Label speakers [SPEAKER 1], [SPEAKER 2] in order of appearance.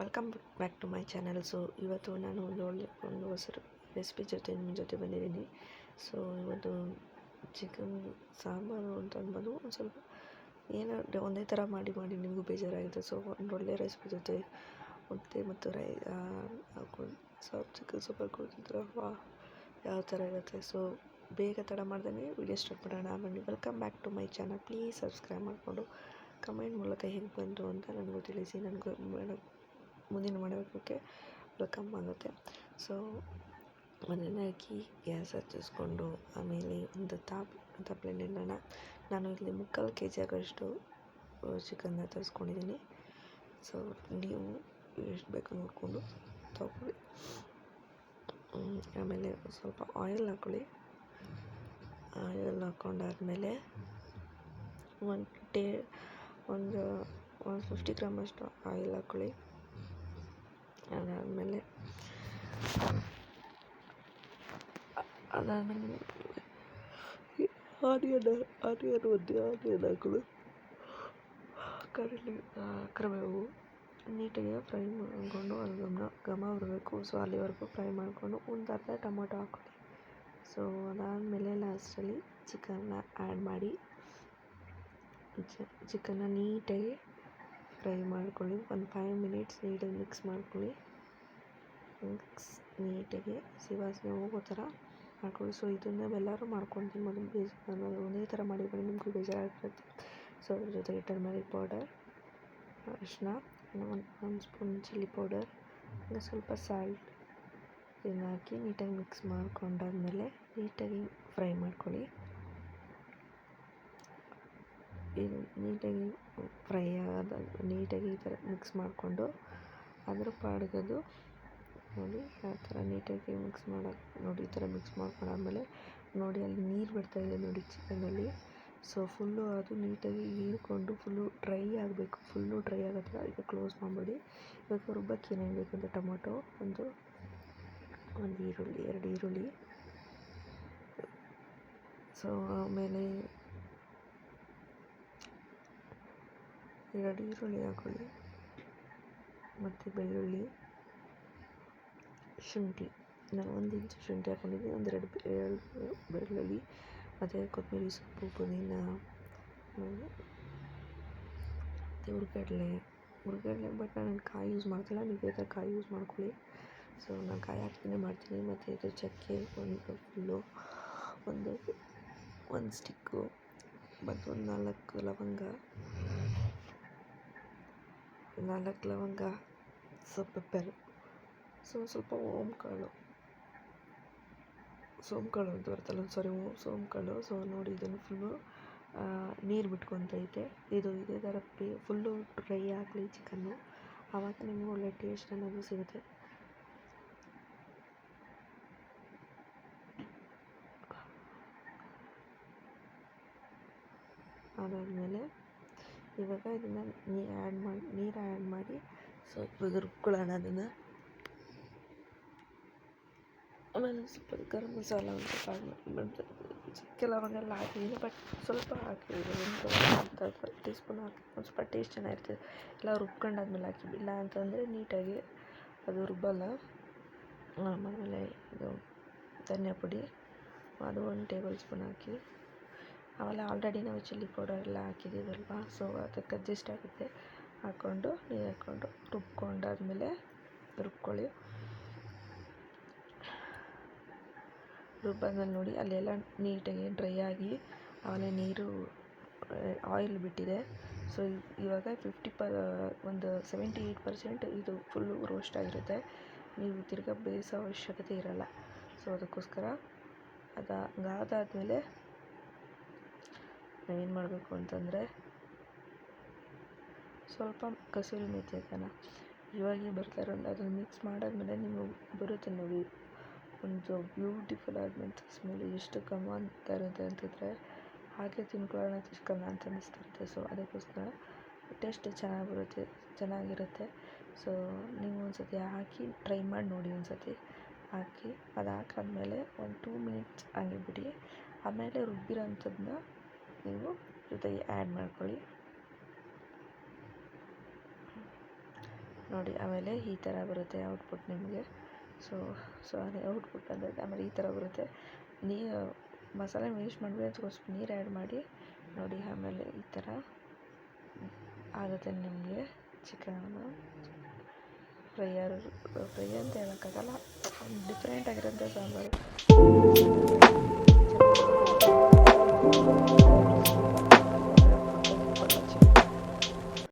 [SPEAKER 1] Welcome back to my channel so ಇವತ್ತು ನಾನು ಒಂದು ಒಂದು ಹೊಸ ರೆಸಿಪಿ ಜೊತೆ ನಿಮ್ಮ ಜೊತೆ ಬಂದಿದ್ದೀನಿ. ಸೊ ಇವತ್ತು ಚಿಕನ್ ಸಾಂಬಾರು ಅಂತ ಅನ್ಬೋದು ಒಂದು ಸ್ವಲ್ಪ ಏನೋ ಒಂದೇ ಥರ ಮಾಡಿ ಮಾಡಿ ನಿಮಗೂ ಬೇಜಾರಾಗಿದೆ ಸೊ ಒಂದು ಒಳ್ಳೆ ರೆಸಿಪಿ ಜೊತೆ ಮುದ್ದೆ ಮತ್ತು ರೈ ಸ್ವಲ್ಪ ಚಿಕನ್ ಸೂಪರ್ ಕೊಡ್ತಿದ್ರೆ ವಾ ಯಾವ ಥರ ಇರುತ್ತೆ? ಸೊ ಬೇಗ ತಡ ಮಾಡ್ದಂಗೆ ವಿಡಿಯೋ ಸ್ಟಾರ್ಟ್ ಮಾಡೋಣ. ಬನ್ನಿ welcome back to my channel please subscribe ಮಾಡಿಕೊಂಡು ಕಮೆಂಟ್ ಮೂಲಕ ಹೇಗೆ ಬಂತು ಅಂತ ನನಗೂ ತಿಳಿಸಿ. ನನಗೂ ಮುಂದಿನ ಮಾಡೋದಕ್ಕೆ ವೆಲ್ಕಮ್ ಆಗುತ್ತೆ ಸೊ ಅದನ್ನು ಹಾಕಿ ಗ್ಯಾಸ್ ಹಚ್ಚಿಸ್ಕೊಂಡು ಆಮೇಲೆ ಒಂದು ತಾಪ್ ತಪ್ಪಲೆ ಇಡೋಣ ನಾನು ಇಲ್ಲಿ ಮುಕ್ಕಾಲು ಕೆ ಜಿ ಆಗೋಷ್ಟು ಚಿಕನ್ನ ತರಿಸ್ಕೊಂಡಿದ್ದೀನಿ. ಸೊ ನೀವು ಎಷ್ಟು ಬೇಕು ನೋಡಿಕೊಂಡು ತಗೊಳ್ಳಿ. ಆಮೇಲೆ ಸ್ವಲ್ಪ ಆಯಿಲ್ ಹಾಕ್ಕೊಳ್ಳಿ ಆಯಿಲ್ ಹಾಕ್ಕೊಂಡಾದ್ಮೇಲೆ ಒಂದು ಟೇ ಒಂದು ಒನ್ ಫಿಫ್ಟಿ ಗ್ರಾಮ್ ಅಷ್ಟು ಆಯಿಲ್ ಹಾಕ್ಕೊಳ್ಳಿ ಅದಾದಮೇಲೆ ಅದಾದಮೇಲೆ ಆನಿಯನ್ ಆನಿಯನ್ ಒಂದು ಆನಿಯನ್ ಹಾಕೊಳ್ಳಿ ಕಡಲೆ ಕರಿಬೇವು ನೀಟಾಗಿ ಫ್ರೈ ಮಾಡಿಕೊಂಡು ಅದು ಗಮ ಘಮ ಬರಬೇಕು ಸೊ ಅಲ್ಲಿವರೆಗೂ ಫ್ರೈ ಮಾಡಿಕೊಂಡು ಒಂದು ಅರ್ಧ ಟೊಮೊಟೊ ಹಾಕ್ಕೊಳ್ಳಿ ಸೊ ಅದಾದಮೇಲೆ ಲಾಸ್ಟಲ್ಲಿ ಚಿಕನ್ನ ಆ್ಯಡ್ ಮಾಡಿ ಚಿಕನ್ನ ನೀಟಾಗಿ ಫ್ರೈ ಮಾಡ್ಕೊಳ್ಳಿ. ಒಂದು ಫೈವ್ ಮಿನಿಟ್ಸ್ ನೀಟಾಗಿ ಮಿಕ್ಸ್ ಮಾಡ್ಕೊಳ್ಳಿ. ಮಿಕ್ಸ್ ನೀಟಾಗಿ ಸಿವಾಸನೆ ಹೋಗೋ ಥರ ಮಾಡ್ಕೊಳ್ಳಿ. ಸೊ ಇದನ್ನು ನಾವೆಲ್ಲರೂ ಮಾಡ್ಕೊಂಡು ತಿನ್ಬೋದು ಬೇಜ ನಾನು ಒಂದೇ ಥರ ಮಾಡಿದ್ರೆ ನಿಮಗೂ ಬೇಜಾರಾಗಿರುತ್ತೆ ಸೊ ಅದ್ರ ಜೊತೆಗೆ ಟರ್ಮರಿಕ್ ಪೌಡರ್ ಅರಿಶಿನ ಒಂದು ಒಂದು ಸ್ಪೂನ್ ಚಿಲ್ಲಿ ಪೌಡರ್ ಹಾಗೆ ಸ್ವಲ್ಪ ಸಾಲ್ಟ್ ಇದನ್ನ ಹಾಕಿ ನೀಟಾಗಿ ಮಿಕ್ಸ್ ಮಾಡ್ಕೊಂಡಾದ್ಮೇಲೆ ನೀಟಾಗಿ ಫ್ರೈ ಮಾಡ್ಕೊಳ್ಳಿ. ಇದು ನೀಟಾಗಿ ಫ್ರೈ ಆದ ನೀಟಾಗಿ ಈ ಥರ ಮಿಕ್ಸ್ ಮಾಡಿಕೊಂಡು ಅದ್ರ ಪಾಡ್ಗದು ನೋಡಿ ಆ ಥರ ನೀಟಾಗಿ ಮಿಕ್ಸ್ ಮಾಡೋಕೆ, ನೋಡಿ ಈ ಥರ ಮಿಕ್ಸ್ ಮಾಡ್ಕೊಂಡಾದ್ಮೇಲೆ ನೋಡಿ ಅಲ್ಲಿ ನೀರು ಇದೆ ನೋಡಿ ಚಿಕನಲ್ಲಿ. ಸೊ ಫುಲ್ಲು ಅದು ನೀಟಾಗಿ ಹೀರ್ಕೊಂಡು ಫುಲ್ಲು ಡ್ರೈ ಆಗಬೇಕು ಫುಲ್ಲು ಡ್ರೈ ಆಗೋ ಥರ ಈಗ ಕ್ಲೋಸ್ ಮಾಡಬೇಡಿ. ಇವಾಗ ರುಬ್ಬಕ್ಕೆ ಏನೇನು ಬೇಕು ಅಂದರೆ ಟೊಮೊಟೊ, ಒಂದು ಒಂದು ಈರುಳ್ಳಿ, ಎರಡು ಈರುಳ್ಳಿ. ಸೊ ಆಮೇಲೆ ಎರಡು ಈರುಳ್ಳಿ ಹಾಕೊಳ್ಳಿ. ಮತ್ತು ಬೆಳ್ಳುಳ್ಳಿ. ಶುಂಠಿ. ನಾನು ಒಂದು ಇಂಚು ಶುಂಠಿ ರೆಡ್ ಎರಡು ಬೆಳ್ಳುಳ್ಳಿ, ಮತ್ತು ಕೊತ್ತಂಬರಿ ಸೊಪ್ಪು, ಪುದೀನ, ಮತ್ತು ಹುರ್ಗಡ್ಲೆ ಹುರ್ಗಡ್ಲೆ ಬಟ್ ನಾನು ಕಾಯಿ ಯೂಸ್ ಮಾಡ್ತಿಲ್ಲ, ನೀವು ಬೇಕಾದ್ರೆ ಕಾಯಿ ಯೂಸ್ ಮಾಡ್ಕೊಳ್ಳಿ. ಸೊ ನಾನು ಕಾಯಿ ಹಾಕಿನೇ ಮಾಡ್ತೀನಿ, ಮತ್ತು ಇದು ಚಕ್ಕೆ, ಒಂದು ಫುಲ್ಲು ಒಂದು ಒಂದು ಸ್ಟಿಕ್ಕು ಮತ್ತು ಒಂದು ನಾಲ್ಕು ಲವಂಗ. ನಾಲ್ಕು ಲವಂಗ, ಸ್ವಲ್ಪ ಪೆಪ್ಪರ್ ಸೊ ಸ್ವಲ್ಪ ಓಮ್ ಕಾಳು ಸೋಂಪು ಕಾಳು ಅಂತ ಬರುತ್ತಲ್ಲ ಸಾರಿ ಸೋಂಪು ಕಾಳು ಸೊ ನೋಡಿ, ಇದನ್ನು ಫುಲ್ಲು ನೀರು ಬಿಟ್ಕೊತೈತೆ. ಇದು, ಇದೇ ಥರ ಪೇ ಫುಲ್ಲು ಡ್ರೈ ಆಗಲಿ ಚಿಕನ್ನು ಆವಾಗ ನಿಮಗೆ ಒಳ್ಳೆ ಟೇಸ್ಟ್ ಅನ್ನೋದು ಸಿಗುತ್ತೆ. ಅದಾದಮೇಲೆ, ಇವಾಗ ಇದನ್ನು ನೀರು ಆ್ಯಡ್ ಮಾಡಿ ನೀರು ಆ್ಯಡ್ ಮಾಡಿ, ಸ್ವಲ್ಪ ರುಬ್ಕೊಳ್ಳೋಣ ಅದನ್ನು. ಆಮೇಲೆ ಸ್ವಲ್ಪ ಗರಂ ಮಸಾಲ ಸ್ವಲ್ಪ ಕೆಲವಾಗೆಲ್ಲ ಹಾಕಿದ್ದೀನಿ ಬಟ್ ಸ್ವಲ್ಪ ಹಾಕಿದ್ದೀನಿ ಒಂದು ಟೀ ಸ್ಪೂನ್ ಹಾಕಿ ಒಂದು ಸ್ವಲ್ಪ ಟೇಸ್ಟ್ ಚೆನ್ನಾಗಿರ್ತದೆ ಎಲ್ಲ ರುಬ್ಕೊಂಡಾದ್ಮೇಲೆ ಹಾಕಿ ಇಲ್ಲ ಅಂತಂದರೆ ನೀಟಾಗಿ ಅದು ರುಬ್ಬಲ್ಲ ಆಮೇಲೆ ಇದು ಧನಿಯಾ ಪುಡಿ ಅದು ಒಂದು ಟೇಬಲ್ ಸ್ಪೂನ್ ಹಾಕಿ ಆಮೇಲೆ ಆಲ್ರೆಡಿ ನಾವು ಚಿಲ್ಲಿ ಪೌಡರ್ ಎಲ್ಲ ಹಾಕಿದ್ದೀವಲ್ವ ಸೊ ಅದಕ್ಕೆ ಅಡ್ಜಸ್ಟ್ ಆಗುತ್ತೆ ಹಾಕ್ಕೊಂಡು ನೀರು ಹಾಕ್ಕೊಂಡು ರುಬ್ಕೊಂಡಾದ್ಮೇಲೆ ರುಬ್ಕೊಳ್ಳಿ ರುಬ್ಬಾದ್ಮೇಲೆ ನೋಡಿ, ಅಲ್ಲೆಲ್ಲ ನೀಟಾಗಿ ಡ್ರೈ ಆಗಿ ಆಮೇಲೆ ನೀರು ಆಯಿಲ್ ಬಿಟ್ಟಿದೆ. ಸೊ ಇವಾಗ ಫಿಫ್ಟಿ ಪರ್, ಒಂದು ಸೆವೆಂಟಿ ಏಯ್ಟ್ ಪರ್ಸೆಂಟ್ ಇದು ಫುಲ್ಲು ರೋಸ್ಟ್ ಆಗಿರುತ್ತೆ. ನೀವು ತಿರ್ಗಾ ಬೇಯಿಸೋ ಅವಶ್ಯಕತೆ ಇರಲ್ಲ. ಸೊ ಅದಕ್ಕೋಸ್ಕರ ಅದು ಹಂಗಾದಾದ್ಮೇಲೆ ನಾವೇನು ಮಾಡಬೇಕು ಅಂತಂದರೆ ಸ್ವಲ್ಪ ಕಸೂರಿ ಮೇಥಿ ಹಾಕೋಣ. ಇವಾಗ ಬರ್ತಾ ಇರೋದು ಅದನ್ನು ಮಿಕ್ಸ್ ಮಾಡಾದ್ಮೇಲೆ ನಿಮಗೆ ಬರುತ್ತೆ ನೋಡಿ. ಒಂದು ಬ್ಯೂಟಿಫುಲ್ ಆದಂಥ ಸ್ಮೆಲ್ ಎಷ್ಟು ಘಮ ಅಂತ ಇರುತ್ತೆ ಹಾಗೆ ತಿನ್ಕೊಳ್ಳೋಣ ಚಿಕನ್ನ ಅಂತ ಅನ್ನಿಸ್ತಾ ಇರುತ್ತೆ ಸೊ ಅದಕ್ಕೋಸ್ಕರ ಟೇಸ್ಟ್ ಚೆನ್ನಾಗಿ ಬರುತ್ತೆ ಚೆನ್ನಾಗಿರುತ್ತೆ. ಸೊ ನೀವು ಒಂದು ಸತಿ ಹಾಕಿ ಟ್ರೈ ಮಾಡಿ ನೋಡಿ ಒಂದು ಸತಿ ಹಾಕಿ, ಅದು ಹಾಕಾದ್ಮೇಲೆ ಒಂದು ಟೂ ಮಿನಿಟ್ಸ್ ಹಂಗೆ ಬಿಡಿ. ಆಮೇಲೆ ರುಬ್ಬಿರೋಂಥದ್ದನ್ನ ನೀವು ಜೊತೆಗೆ ಆ್ಯಡ್ ಮಾಡ್ಕೊಳ್ಳಿ. ನೋಡಿ, ಆಮೇಲೆ ಈ ಥರ ಬರುತ್ತೆ ಔಟ್ಪುಟ್ ನಿಮಗೆ. ಸೊ ಸೊ ಅದೇ ಔಟ್ಪುಟ್ ಅಂದರೆ ಆಮೇಲೆ ಈ ಥರ ಬರುತ್ತೆ. ನೀ ಮಸಾಲೆ ಯೂಸ್ ಮಾಡಿದ್ರೆ ಸ್ವಲ್ಪ ನೀರು ಆ್ಯಡ್ ಮಾಡಿ, ನೋಡಿ ಆಮೇಲೆ ಈ ಥರ ಆಗುತ್ತೆ ನಿಮಗೆ ಚಿಕನ್ ಫ್ರೈಯರ್ ಫ್ರೈ ಅಂತ ಹೇಳೋಕ್ಕಾಗಲ್ಲ. ಡಿಫ್ರೆಂಟ್ ಆಗಿರೋಂಥ ಸಾಂಬಾರು.